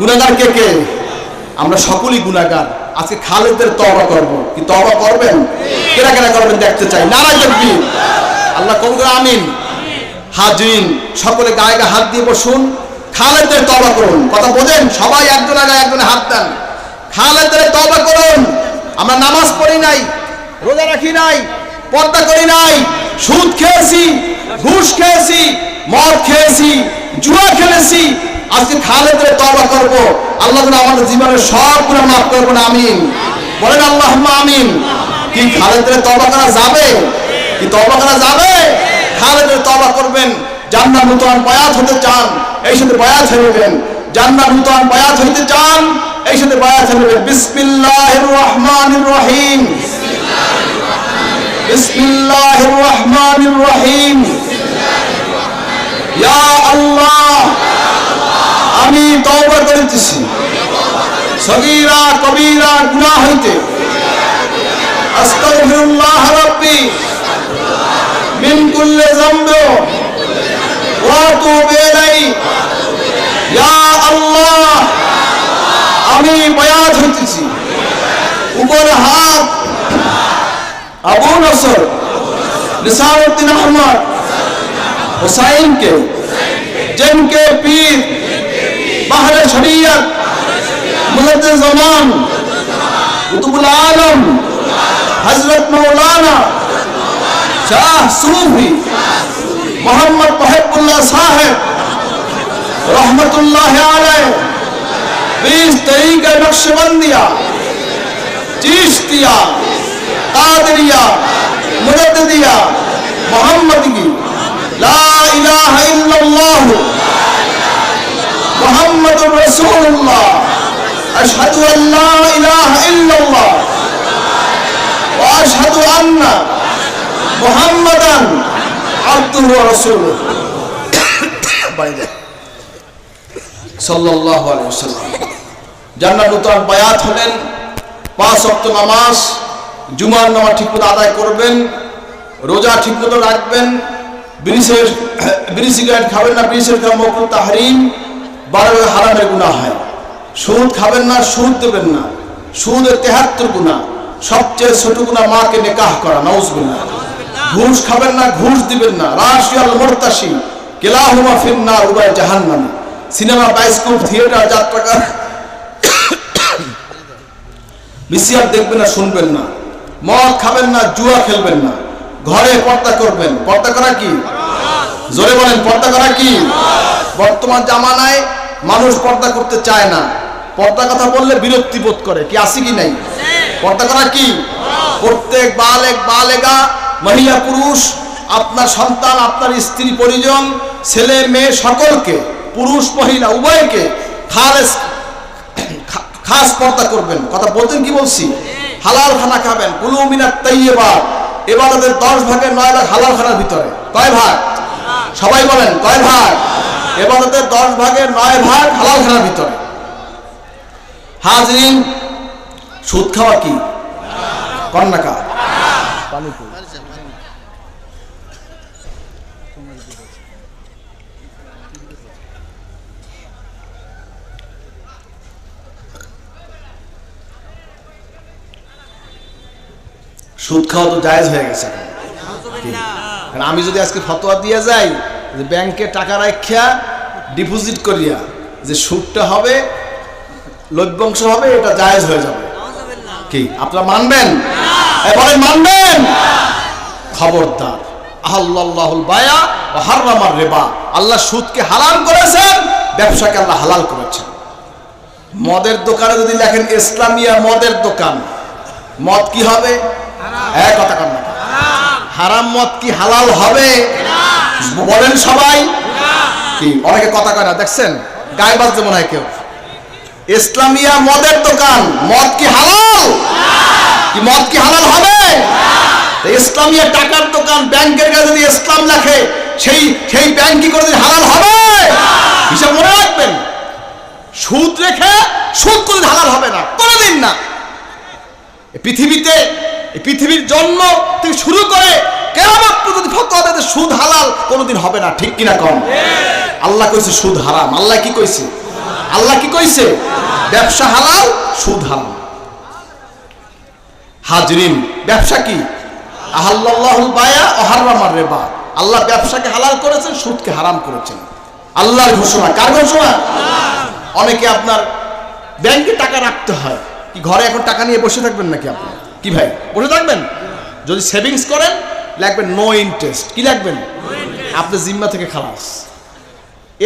গুনাগার কে কে? আমরা সকলেই গুনাগার আজকে খালেদের তবা করব। কি তবা করবেন? কেনা কেনা করবেন দেখতে চাই। নারায় দেখবি আল্লাহ কবুল আমিন। হাজিন সকলে গায়ে হাত দিয়ে বসুন। খালেদের তবা করুন। কথা বোঝেন? সবাই একজন আগে একজনে হাত দেন। খালেদের তবা করুন। আমরা নামাজ পড়ি নাই, রোজা রাখি নাই, পর্দা করি নাই, সুদ খেয়েছি, ঘুষ খেয়েছি, মদ খেয়েছি, জুয়া খেলেছি আজকে খালেদের তবা করব। আল্লাহ যেন আমাদের জীবনের সবগুলো মাফ করব না আমিন। বলেন আল্লাহ আমিন। কি খালেদের তবা করা যাবে? কি তবা করা যাবে? খালেদের তবা করবেন। জান্নাত নূতন বয়াত হতে চান, এই সাথে বয়াত নেবেন। জান্নাত নূতন বয়াত হইতে চান, এই সাথে বয়াত নেবেন। বিসমিল্লাহির রহমানির রহিম। বিসমিল্লাহির রহমানির রহিম। ইয়া আল্লাহ। আমি তওবা করিতেছি সগীরা কবীরা গুনাহ হইতে। আস্তাগফিরুল্লাহ রাব্বি মিন কুল্লি যামব ওয়া তুবু ইলাই ইয়া আল্লাহ, আমি বায়াত হইতেছি। উপর হাত, আবু নসর, নিসারউদ্দিন আহমদ, হুসাইনকে জিনকে পীর বাহারে শরিয়াত, মুহাদ্দিস জামান কুতুবুল আলম, হযরত মাওলানা শাহ সুফি, মোহাম্মদ তহিবুল্লাহ সাহেব, রহমতুল্লাহ আলাইহ বীজ তরিকা নকশবন্দিয়া, চিশতিয়া, কাদরিয়া মুরতদিয়া মোহাম্মদ কি লা ইলাহা ইল্লাল্লাহ। محمد رسول الله أشهد أن لا إله إلا الله وأشهد أن محمدا عبده ورسوله সাল্লাহ আলাইসাল্লাম জান্নাত উত্তর বায়াত হলেন, পাঁচ অক্ট নামাজ, জুমার নামাজ ঠিকমতো আদায় করবেন, রোজা ঠিকমতো রাখবেন, বিড়ি সিগারেট খাবেন না, বিড়ি সিগারেট খাওয়া তাহরিম। বারো হারামের গুনাহ হয়। সুদ খাবেন না, সুদ দেবেন না। সুদের তেহাত্তর গুণা সবচেয়ে ছোট গুণা মাকে নেকাহ করা নওজবিল্লাহ ঘুষ খাবেন না, ঘুষ দিবেন না। রাশিয়াল মোরতাসি কেলাহুমা ফিন্নার, উভয় জাহান্নামে। সিনেমা বাইস্কোপ থিয়েটার যাত্রাকার বিসিআর দেখবেন না, শুনবেন না। মদ খাবেন না, জুয়া খেলবেন না। ঘরে পর্দা করবেন। পর্দা করা কি? জোরে বলেন, পর্দা করা কি? বর্তমান জামানায় মানুষ পর্দা করতে চায় না। পর্দা কথা বললে বিরক্তি বোধ করে। কি আছে কি নাই? পর্দা করা কি? প্রত্যেক বালেক, বালেগা, মহিলা, পুরুষ, আপনার সন্তান, আপনার স্ত্রী, পরিজন, ছেলে, মেয়ে, সকলকে, পুরুষ, মহিলা, উভয়কে খালেস খাস পর্দা করবেন। কথা বলতেন কি বলছি? হালাল খানা খাবেন। কুলু মিনাত এবার এবাদতের দশ ভাগের নয় ভাগ হালাল খানার ভিতরে। কয় ভাগ? সবাই বলেন, কয় ভাগ? এবাদতের দশ ভাগের নয় ভাগ হালাল খানার ভিতরে। হাজরিন সুদ খাওয়া কি? কন্যাকা সুদ খাওয়া তো জায়েজ হয়ে গেছে। আমি যদি আজকে ফতোয়া দিয়ে যাই যে ব্যাংকে টাকা রাখিয়া ডিপোজিট করিয়া যে সুদটা হবে লভ্যাংশ হবে এটা জায়েজ হয়ে যাবে। কি? আপনারা মানবেন? বলেন মানবেন? খবরদার। আল্লাহুল বায়া ও হারামার রেবা। আল্লাহ সুদকে হালাল করেছেন ব্যবসাকে আল্লাহ হালাল করেছেন। মদের দোকানে যদি লেখেন ইসলামিয়া মদের দোকান মদ কি হবে? এক কথা কন হারাম মদ কি হালাল হবে? বলেন সবাই। কি, অনেকে কথা কয় না, দেখছেন? গায়ে বাজতে মনে হয় কেউ। ইসলামিয়া মদের দোকান, মদ কি হালাল? কি মদ কি হালাল হবে? ইসলামিয়া টাকার দোকান, ব্যাংকের কাছে যদি ইসলাম লেখে, সেই সেই ব্যাংক কি করে হালাল হবে? হিসাব মনে রাখবেন। সুদ রেখে সুদ করে হালাল হবে না, কোনোদিন না। পৃথিবীতে পৃথিবীর জন্ম থেকে শুরু করে কেমন পর্যন্ত ফতোয়া সুদ হালাল কোনোদিন হবে না, ঠিক কিনা কম আল্লাহ কইছে সুদ হারাম। আল্লাহ কি কইছে? আল্লাহ কি কইছে? ব্যবসা হালাল, সুদ হাজরিন, ব্যবসা কি? বায়া রেবা। আল্লাহ ব্যবসাকে হালাল করেছেন, সুদকে হারাম করেছেন। আল্লাহর ঘোষণা। কার ঘোষণা? অনেকে আপনার ব্যাংকে টাকা রাখতে হয়। কি ঘরে এখন টাকা নিয়ে বসে থাকবেন নাকি আপনি? কি ভাই, বসে থাকবেন? যদি সেভিংস করেন লাগবেন নো ইন্টারেস্ট কি লাগবেন আপনি জিম্মা থেকে খালাস।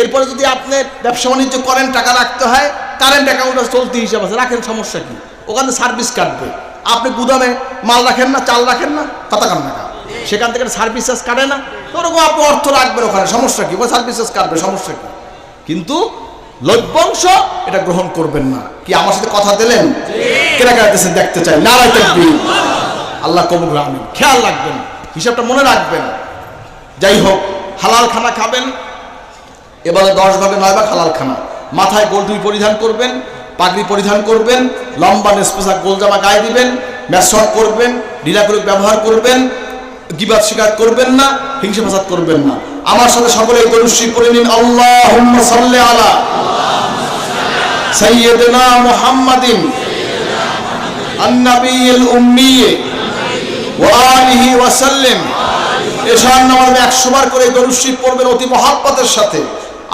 এরপরে যদি আপনি ব্যবসা বাণিজ্য করেন, টাকা রাখতে হয় কারেন্ট অ্যাকাউন্টে চলতি হিসাব আছে। রাখেন, সমস্যা কি? ওখানে সার্ভিস কাটবে। আপনি গুদামে মাল রাখেন না, চাল রাখেন না কত কান টাকা সেখান থেকে সার্ভিস চার্জ কাটে না। ওরকম আপনি অর্থ রাখবেন ওখানে, সমস্যা কি? ওখানে সার্ভিস চার্জ কাটবে, সমস্যা কি? কিন্তু লভ্যাংশ এটা গ্রহণ করবেন না। কি আমার সাথে কথা দিলেন? কেনা কেনাতেছেন দেখতে চাই। না আল্লাহ কবুল রাখবেন খেয়াল রাখবেন। হিসাবটা মনে রাখবেন। যাই হোক, হালাল খানা খাবেন, এবারে দশ ভাগে নয় ভাগ হালাল খানা। মাথায় গোলটুই পরিধান করবেন, পাগড়ি পরিধান করবেন, লম্বা নেসপোশাক গোল জামা গায়ে দিবেন ম্যাসক করবেন ঢিলাকুলুক ব্যবহার করবেন, গিবাদ শিকার করবেন না, হিংসা ফাসাদ করবেন না। আমার সাথে সকলে দরুশি করে নিন আল্লাহ সাল্লি আলা সাইয়্যিদিনা মুহাম্মাদিন, আন-নাবিয়্যিল উম্মি ওয়া আলিহি ওয়া সাল্লিম এশার নামাজে একশো বার করে দরুশিব পড়বেন অতি মহাব্বতের সাথে।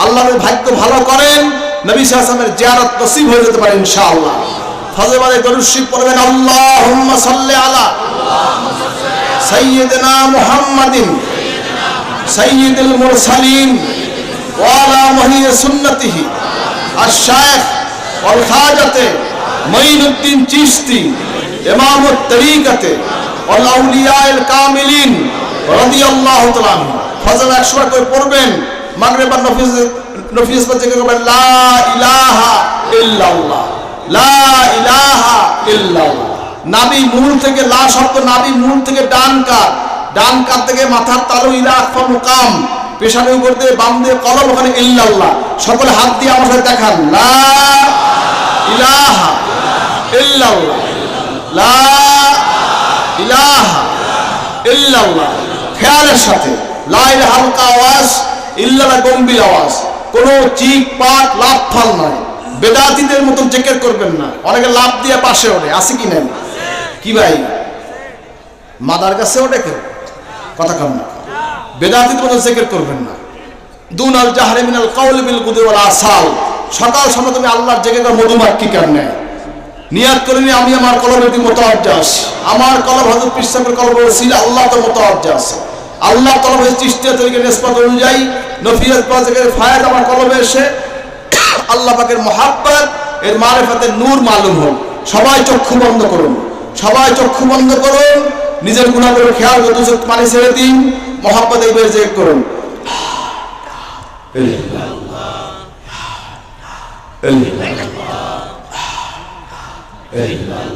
আল্লাহের ভাগ্য ভালো করেন, নবী সাহসামের জিয়ারত নসিব হয়ে যেতে পারে ইনশাআল্লাহ। ফজরবাদে দরুশিব পড়বেন, আল্লাহুম্মা সাল্লি আলা সাইয়্যিদিনা মুহাম্মাদিন, সাইয়্যিদুল মুরসালিন, ওয়া আলা মাহি সুন্নতিহি আশ-শাইখ ওয়াল খাজাতে মাইনুদ্দিন চিশতি, ইমামুত তরিকাতে ওয়াল কামিলিন রাদিয়াল্লাহু তাআলা ফজর একশো বার করে পড়বেন, মাগরিব আর নফিস নফিস থেকে করবেন, লা ইলাহা ইল্লাল্লাহ, লা ইলাহা ইল্লাল্লাহ। নাবি মূল থেকে লা শব্দ, নাবি মূল থেকে ডান কাত, ডান থেকে মাথার তালু, ইলা আকফা মুকাম পেশানের উপর বাম দিয়ে কলম, ওখানে ইল্লাল্লাহ। সকলে হাত দিয়ে আমার সাথে দেখান, লা ইলাহা ইল্লাল্লাহ, লা ইলাহা ইল্লাল্লাহ। সাথে। হালকা আওয়াজ আওয়াজ। ফাল বেদাতিদের করবেন না। অনেকে দিয়ে পাশে ওঠে। আছে কি কি ভাই? মাদার কাছে ওঠে কেউ? কথা কম না। বেদাতিদের মতো জেকের করবেন না। দুন আল জাহারে মিনাল কাউল বিল কুদি আসাল। সকাল সময় তুমি আল্লাহর জেগে মধুমাক্ষী কেন নেয়? নিয়াত করে নিয়ে আমি আমার কলমের দিকে মোতাবজাস আমার কলম হজরত পিসাবের কলম ছিল আল্লাহ তো মোতাবজাস আল্লাহ কলম হয়েছে চিস্তিয়া অনুযায়ী আমার কলমে এসে আল্লাহ পাকের মহাব্বত, এর মারেফাতের নূর মালুম হল। সবাই চক্ষু বন্ধ করুন। সবাই চক্ষু বন্ধ করুন। নিজের গুণাগুলো খেয়াল করে দুচোখ পানি ছেড়ে দিন। মহাব্বত এই জেগ করুন। 对。是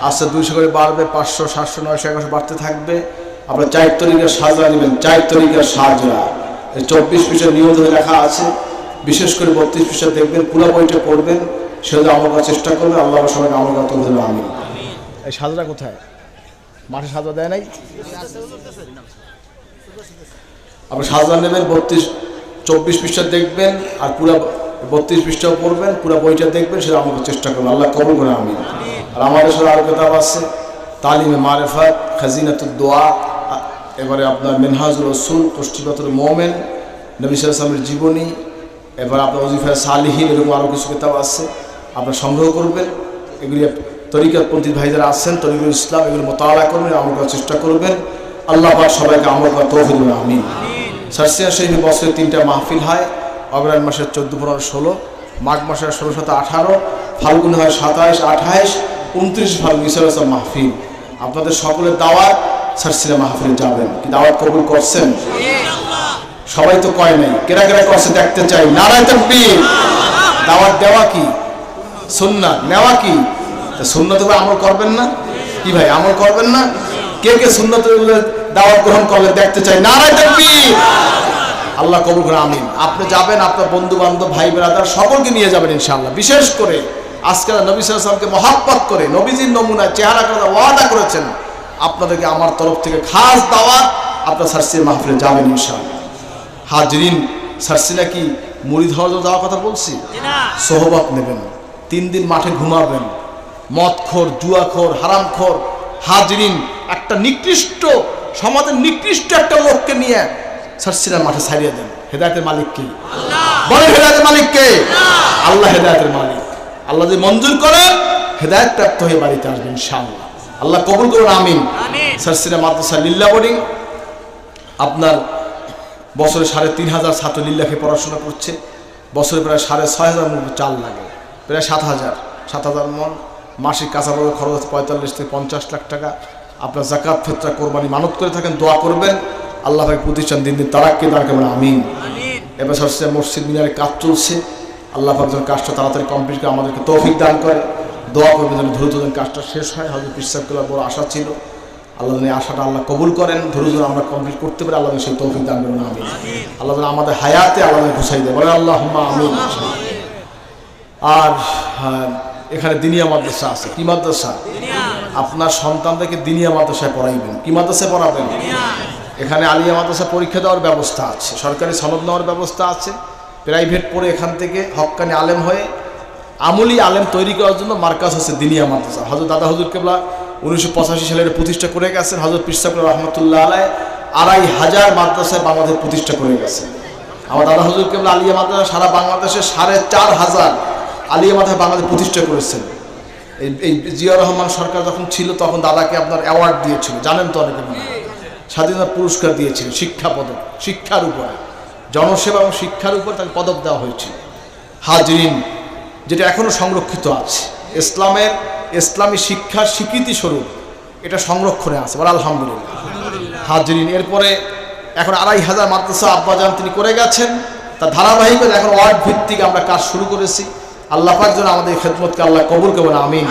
আস্তে দুইশো করে বাড়বে পাঁচশো সাতশো নয়শো একশো বাড়তে থাকবে। আপনার চার তরিকার সাজা নেবেন চার তরিকার এই চব্বিশ পৃষ্ঠা নিয়ম ধরে লেখা আছে বিশেষ করে বত্রিশ পৃষ্ঠা দেখবেন পুরো বইটা পড়বেন সেটা আমল করার চেষ্টা করবেন আল্লাহ সবাইকে আমল করতে হবে আমি এই সাজা কোথায়? মাঠে সাজা দেয় নাই? আপনি সাজা নেবেন বত্রিশ চব্বিশ পৃষ্ঠা দেখবেন আর পুরো বত্রিশ পৃষ্ঠাও পড়বেন পুরো বইটা দেখবেন সেটা আমাকে চেষ্টা করবেন আল্লাহ কবুল করে আমি আর আমাদের সাথে আরও কিতাব আছে। তালিমে মারেফাত খাজিনাতুল দোয়া, এবারে আপনার মেনহাজুল রসুল পুষ্টিপাতুল মোমেন, নবী সালামের জীবনী, এবার আপনার ওজিফা সালিহীন এরকম আরও কিছু কিতাব আছে। আপনার সংগ্রহ করবেন। এগুলি তরিকাতপন্থী যারা আছেন, তরিকুল ইসলাম, এগুলো মোতালা করবেন, আমল করার চেষ্টা করবেন। আল্লাহ পাক সবাইকে আমল করার তৌফিক আমিন। সারসিয়া শহীদ বছরে তিনটা মাহফিল হয় অগ্রায়ণ মাসের চোদ্দ, পনেরো, ষোলো, মাঘ মাসের ষোলো সাত আঠারো, ফাল্গুন হয় সাতাইশ, আঠাইশ উনত্রিশ ফাল্গুন ইসলাম মাহফিল। আপনাদের সকলের দাওয়াত সারসিয়া মাহফিলে যাবেন। কি দাওয়াত কবুল করছেন? সবাই তো কয় নাই। কেরা কেরা করছে দেখতে চাই। নারায় তাকবীর। দাওয়াত দেওয়া কি? সুন্নাত নেওয়া কি? সুন্নত আমল করবেন না? কি ভাই, আমল করবেন না? কে কে সুন্নত দাওয়াত গ্রহণ করলে দেখতে চাই? নারায় তাকবীর। আল্লাহ কবুল করে আমিন। আপনি যাবেন, আপনার বন্ধু বান্ধব ভাই বেড়াদার সকলকে নিয়ে যাবেন ইনশাআল্লাহ। বিশেষ করে আজকাল নবী সাল্লামকে মহাব্বত করে নবীজির নমুনায় চেহারা করে ওয়াদা করেছেন আপনাদেরকে আমার তরফ থেকে খাস দাওয়াত আপনার সার্সির মাহফিলে যাবেন ইনশাআল্লাহ। হাজরিন সার্সিনা কি মুড়ি ধরা যাওয়ার কথা বলছি? সোহবত নেবেন তিন দিন মাঠে ঘুমাবেন মদখোর জুয়াখোর হারামখোর। হাজরিন একটা নিকৃষ্ট সমাজের নিকৃষ্ট একটা লোককে নিয়ে সার্সিনার মাঠে ছাড়িয়ে দেন। হেদায়তের মালিক কে? বলে হেদায়তের মালিক কে? আল্লাহ হেদায়তের মালিক। আল্লাহ যদি মঞ্জুর করেন হেদায়ত প্রাপ্ত হয়ে বাড়িতে আসবেন ইনশাআল্লাহ। আল্লাহ কবুল করুন আমিন। সার্সিনা মাদ্রাসা লিল্লা বোর্ডিং আপনার বছরে সাড়ে তিন হাজার ছাত্র লিল্লাকে পড়াশোনা করছে। বছরে প্রায় সাড়ে ছয় হাজার মতো চাল লাগে। প্রায় সাত হাজার। সাত হাজার মন মাসিক কাঁচামালের খরচ পঁয়তাল্লিশ থেকে পঞ্চাশ লাখ টাকা। আপনার জাকাত ফেতরা কোরবানি মানত করে থাকেন দোয়া করবেন। আল্লাহ ভাই প্রতিষ্ঠান দিন দিন তারাক্কে দাঁড় করবেন আমিন। এবার সরষে মসজিদ মিনারে কাজ চলছে। আল্লাহ পাক যেন কাজটা তাড়াতাড়ি কমপ্লিট করে আমাদেরকে তৌফিক দান করে। দোয়া করবেন যেন দ্রুত যেন কাজটা শেষ হয়। হয়তো করার বড় আশা ছিল। আল্লাহ যেন আশাটা আল্লাহ কবুল করেন। দ্রুত আমরা কমপ্লিট করতে পারি। আল্লাহ সেই তৌফিক দান করবেন আমি আল্লাহ যেন আমাদের হায়াতে আল্লাহ ঘুষাই দেয়। বলে আল্লাহ আমিন। আর হ্যাঁ, এখানে দিনিয়া মাদ্রাসা আছে। কি মাদ্রাসা? আপনার সন্তানদেরকে দিনিয়া মাদ্রাসায় পড়াইবেন। কি মাদ্রাসায় পড়াবেন? এখানে আলিয়া মাদ্রাসা পরীক্ষা দেওয়ার ব্যবস্থা আছে। সরকারি সনদ নেওয়ার ব্যবস্থা আছে। প্রাইভেট পড়ে এখান থেকে হক্কানি আলেম হয়ে আমলি আলেম তৈরি করার জন্য মার্কাজ হচ্ছে দিনিয়া মাদ্রাসা। হজরত দাদা হুজুর কেবলা উনিশশো পঁচাশি সালে এটা প্রতিষ্ঠা করে গেছেন। হজরত পিসাকুর রহমতুল্লাহ আলাই আড়াই হাজার মাদ্রাসায় বাংলাদেশ প্রতিষ্ঠা করে গেছে আমার দাদা হজুর কেবলা আলিয়া মাদ্রাসা সারা বাংলাদেশে সাড়ে চার হাজার আলিয়া মাদ্রাসা বাংলাদেশ প্রতিষ্ঠা করেছেন। এই এই জিয়া রহমান সরকার যখন ছিল, তখন দাদাকে আপনার অ্যাওয়ার্ড দিয়েছিল। জানেন তো অনেকে স্বাধীনতা পুরস্কার দিয়েছিল শিক্ষা পদক, শিক্ষার উপরে। জনসেবা এবং শিক্ষার উপর তাকে পদক দেওয়া হয়েছিল। হাজরিন যেটা এখনও সংরক্ষিত আছে। ইসলামের ইসলামী শিক্ষার স্বীকৃতি স্বরূপ এটা সংরক্ষণে আছে বলে আলহামদুলিল্লাহ। হাজরিন এরপরে এখন আড়াই হাজার মাদ্রাসা আব্বাজান তিনি করে গেছেন। তার ধারাবাহিকতা এখন ওয়ার্ড ভিত্তিক আমরা কাজ শুরু করেছি। আল্লাহ পাক যেন আমাদের খেদমতকে আল্লাহ কবুল করবেন আমিন।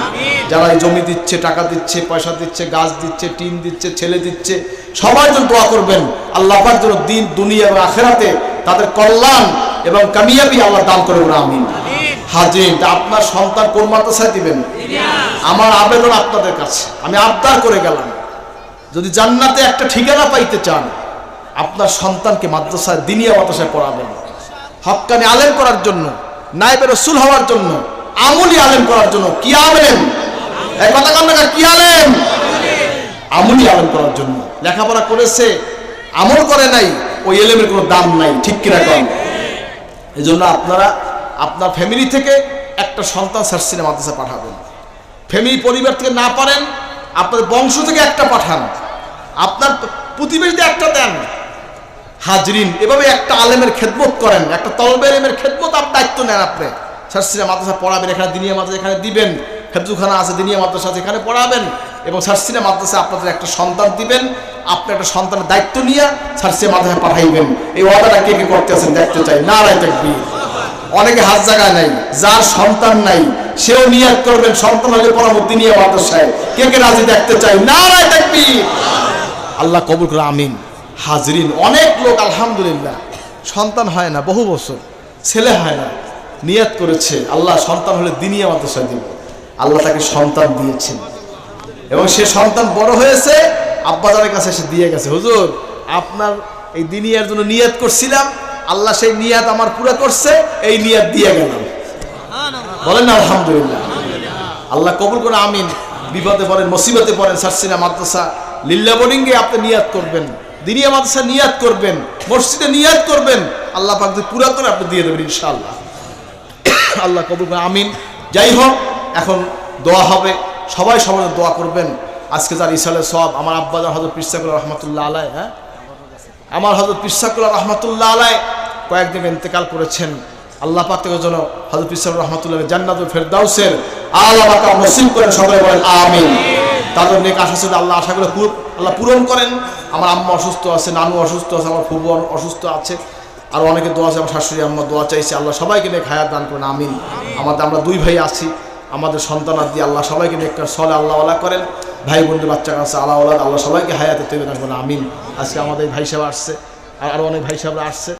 যারা এই জমি দিচ্ছে টাকা দিচ্ছে পয়সা দিচ্ছে গাছ দিচ্ছে টিন দিচ্ছে ছেলে দিচ্ছে সবাই যেন দোয়া করবেন। আল্লাহ পাক যেন দিন দুনিয়া এবং আখেরাতে তাদের কল্যাণ এবং কামিয়াবি আল্লাহ দান করবেন আমিন। হাজিন তা আপনার সন্তান কোন মাদ্রাসায় দিবেন? আমার আবেদন আপনাদের কাছে। আমি আবদার করে গেলাম। যদি জান্নাতে একটা ঠিকানা পাইতে চান আপনার সন্তানকে মাদ্রাসায় দিনিয়া মাদ্রাসায় পড়াবেন। হক্কানি আলেম করার জন্য নাইবে রসুল হওয়ার জন্য, আমলি আলেম করার জন্য কি আলেম? এক কথা না কি আলেম? আমলি আলেম করার জন্য। লেখাপড়া করেছে, আমল করে নাই, ওই এলেমের কোনো দাম নাই, ঠিক কিনা কম এই জন্য আপনারা, আপনার ফ্যামিলি থেকে একটা সন্তান সার্সিনে মাদ্রাসা পাঠাবেন। ফ্যামিলি পরিবার থেকে না পারেন আপনার বংশ থেকে একটা পাঠান। আপনার প্রতিবেশীদের একটা দেন। হাজরিন, এভাবে একটা আলেমের খেদমত করেন, একটা তলবে আলেমের খেদমত আপনার দায়িত্ব নেন আপনি। সার্সিনা মাদ্রাসা পড়াবেন, এখানে দিনিয়া মাদ্রাসা এখানে দিবেন হেফজুখানা আছে, দিনিয়া মাদ্রাসা আছে, এখানে পড়াবেন। এবং সার্সিনা মাদ্রাসা আপনাদের একটা সন্তান দিবেন, আপনি একটা সন্তানের দায়িত্ব নিয়ে সার্সিনা মাদ্রাসা পাঠাইবেন। এই ওয়াদাটা কে কে করতে আছেন দেখতে চাই। না রায় থাকবি অনেকে হাত জায়গায় নাই, যার সন্তান নাই, সেও নিয়াত করবেন, সন্তান হলে পরবর্তী নিয়ে মাদ্রাসায়। কে কে রাজি দেখতে চাই? না রায় থাকবি আল্লাহ কবুল করে আমিন। হাজরিন, অনেক লোক, আলহামদুলিল্লাহ। সন্তান হয় না, বহু বছর। ছেলে হয় না, নিয়াত করেছে। আল্লাহ সন্তান হলে দিনিয়া মাদ্রাসায় দিব। আল্লাহ তাকে সন্তান দিয়েছেন। এবং সে সন্তান বড় হয়েছে আব্বাজারের কাছে এসে দিয়ে গেছে, হুজুর, আপনার এই দিনিয়ার জন্য নিয়াত করছিলাম। আল্লাহ সেই নিয়াত আমার পুরো করছে, এই নিয়াত দিয়ে গেলাম। বলেন না, আলহামদুলিল্লাহ। আল্লাহ কবুল করে আমিন। বিপদে পড়েন, মুসিবতে পড়েন, সারসিনা মাদ্রাসা লিল্লা বোর্ডিংয়ে আপনি নিয়াত করবেন। দিনিয়া মাদ্রাসা নিয়াত করবেন, মসজিদে নিয়াত করবেন, আল্লাহ পাক যদি পুরা করে আপনি দিয়ে দেবেন ইনশাআল্লাহ। আল্লাহ কবুল আমিন। যাই হোক, এখন দোয়া হবে, সবাই জন্য দোয়া করবেন। আজকে যার ইসালে সব আমার আব্বাজান হজরত পিসাকুল্লাহ রহমতুল্লাহ আলাই হ্যাঁ? আমার হজরত পিসাকুল্লাহ রহমতুল্লাহ আলাই কয়েকদিন ইন্তেকাল করেছেন। আল্লাহ পাক থেকে যেন হজরত পিসাকুল রহমতুল্লাহ জান্নাতুল ফেরদাউসের আল্লাহ পাক নসিব করেন সকলে বলেন আমিন। তাদের নেক আশা ছিল আল্লাহ আশাগুলো আল্লাহ পূরণ করেন। আমার আম্মা অসুস্থ আছে, নানু অসুস্থ আছে, আমার ফুবু অসুস্থ আছে। আর অনেকে দোয়া আছে, আমার শাশুড়ি আম্মা দোয়া চাইছে। আল্লাহ সবাইকে নিয়ে খায়াত দান করেন, আমিন। আমাদের আমরা দুই ভাই আছি, আমাদের সন্তানাদ দিয়ে আল্লাহ সবাইকে নিয়ে একটা সলে আল্লাহ আল্লাহ করেন। ভাই বন্ধু বাচ্চা কাছে আল্লাহ আল্লাহ আল্লাহ সবাইকে হায়াতে তৈরি দান করেন, আমিন। আজকে আমাদের ভাই সাহেব আসছে, আর আরও অনেক ভাই সাহেবরা আসছে।